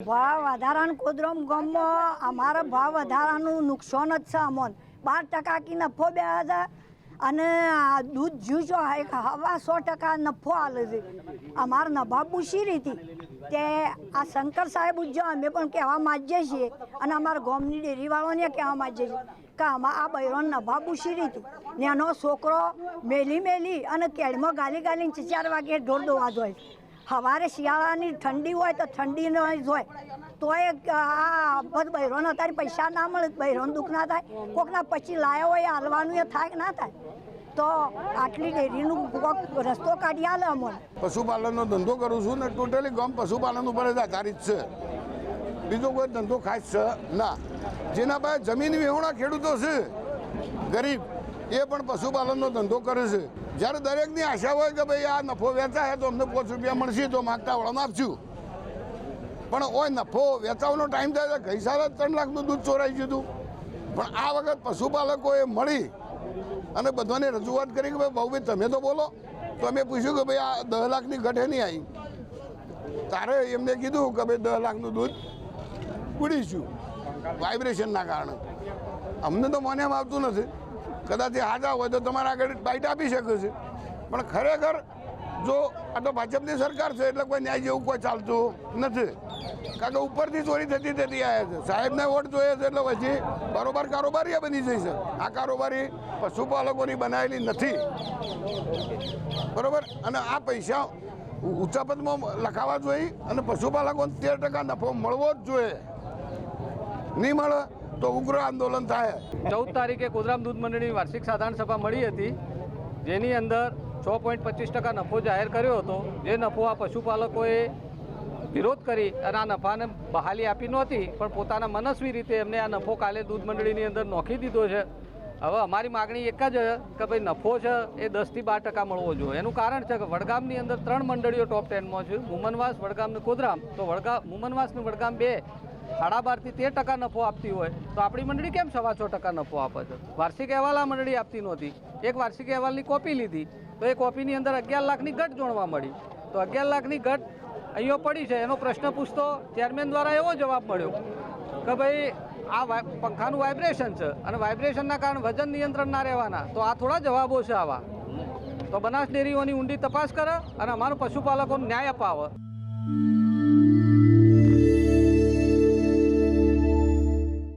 ભાવ વધારાનું કોદરમ ગામમાં અમારા ભાવ વધારાનું નુકસાન જ છે અમોન. બાર ટકા કી નફો બે હજાર અને દૂધ જ્યુસો એક હવા સો ટકા નફો આલે છે. અમારે નભા પૂછી હતી તે આ શંકર સાહેબ ઉજ્જો અમે પણ કહેવા માંગીએ છીએ અને અમારા ગામની ડેરીવાળાને કહેવા માંગીએ છીએ કે આમાં આ બૈરોન નભા પૂછી હતી ને એનો છોકરો મેલી મેલી અને કેળમાં ગાલી ગાલીને ચાર વાગે ઢોર દોવા જોઈએ સવારે શિયાળાની ઠંડી હોય તો ઠંડી ન હોય. તોય આ બધ બૈરોને અત્યારે પૈસા ના મળે, બૈરોને દુઃખ ના થાય. કોકના પછી લાયા હોય, હાલવાનું એ થાય ના થાય? તો આટલી ડેરીનું રસ્તો કાઢી આલે અમને. પશુપાલનનો ધંધો કરું છું ને, ટોટલી ગમ પશુપાલન ઉપર જ આધારિત છે. બીજો કોઈ ધંધો ખાસ છે? ના. જેના પાસે જમીન વિહોણા ખેડૂતો છે. ગરીબ. એ પણ પશુપાલનનો ધંધો કરે છે. જ્યારે દરેકની આશા હોય કે ભાઈ આ નફો વેચાય, તો અમને પાંચ રૂપિયા મળશે, તો માગતા વળમ આપશું. પણ ઓય નફો વેચાવાનો ટાઈમ થાય ગઈ સાલે ત્રણ લાખનું દૂધ ચોરાઈ ગયું હતું. પણ આ વખત પશુપાલકોએ મળી અને બધાને રજૂઆત કરી કે ભાઈ ભાઈ, તમે તો બોલો. તો અમે પૂછ્યું કે ભાઈ, આ દસ લાખની ઘટે નહીં આવી. તારે એમને કીધું કે ભાઈ દસ લાખનું દૂધ ઉડીશું. વાઇબ્રેશનના કારણે. અમને તો મને આવતું નથી. કદાચ એ હાજા હોય તો તમારા આગળ બાઇટ આપી શકે છે. પણ ખરેખર જો આ તો ભાજપની સરકાર છે, એટલે કોઈ ન્યાય જેવું કોઈ ચાલતું નથી. કારણ કે ઉપરથી ચોરી થતી થતી આવ્યા છે. સાહેબને વોટ જોઈએ છે એટલે પછી બરોબર કારોબારી બની જઈ છે આ કારોબારી પશુપાલકોની બનાવેલી નથી. બરોબર? અને આ પૈસા ઊંચા પદમાં લખાવા જોઈએ અને પશુપાલકોને તેર ટકા નફો મળવો જ જોઈએ. નહીં મળે તો ઉગ્ર આંદોલન થાય. ચૌદ તારીખે કુદરામ દૂધ મંડળીની વાર્ષિક સાધારણ સભા મળી હતી, જેની અંદર છ પોઈન્ટ પચીસ ટકા નફો જાહેર કર્યો હતો. જે નફો આ પશુપાલકોએ વિરોધ કરી અને આ નફાને બહાલી આપી નહોતી, પણ પોતાના મનસ્વી રીતે એમને આ નફો કાલે દૂધ મંડળીની અંદર નોખી દીધો છે. હવે અમારી માગણી એક જ કે ભાઈ નફો છે એ દસથી બાર ટકા મળવો જોઈએ. એનું કારણ છે કે વડગામની અંદર ત્રણ મંડળીઓ ટોપ ટેનમાં છે. મુમનવાસ, વડગામ ને કોદરામ. તો વડગામ મુમનવાસ અને વડગામ બે. સાડા બારથી તેર ટકા નફો આપતી હોય, તો આપણી મંડળી કેમ સવા છ ટકા નફો આપે છે? વાર્ષિક અહેવાલ આ મંડળી આપતી નહોતી. એક વાર્ષિક અહેવાલની કોપી લીધી, તો એ કોપીની અંદર અગિયાર લાખની ઘટ જોણવા મળી. તો અગિયાર લાખની ઘટ અહીંયા પડી છે, એનો પ્રશ્ન પૂછતો ચેરમેન દ્વારા એવો જવાબ મળ્યો કે ભાઈ, આ પંખાનું વાઇબ્રેશન છે અને વાઇબ્રેશનના કારણે વજન નિયંત્રણ ના રહેવાના, તો આ થોડા જવાબો છે આવા. તો બનાસ ડેરીઓની ઊંડી તપાસ કરે અને અમારું પશુપાલકોને ન્યાય અપાવે.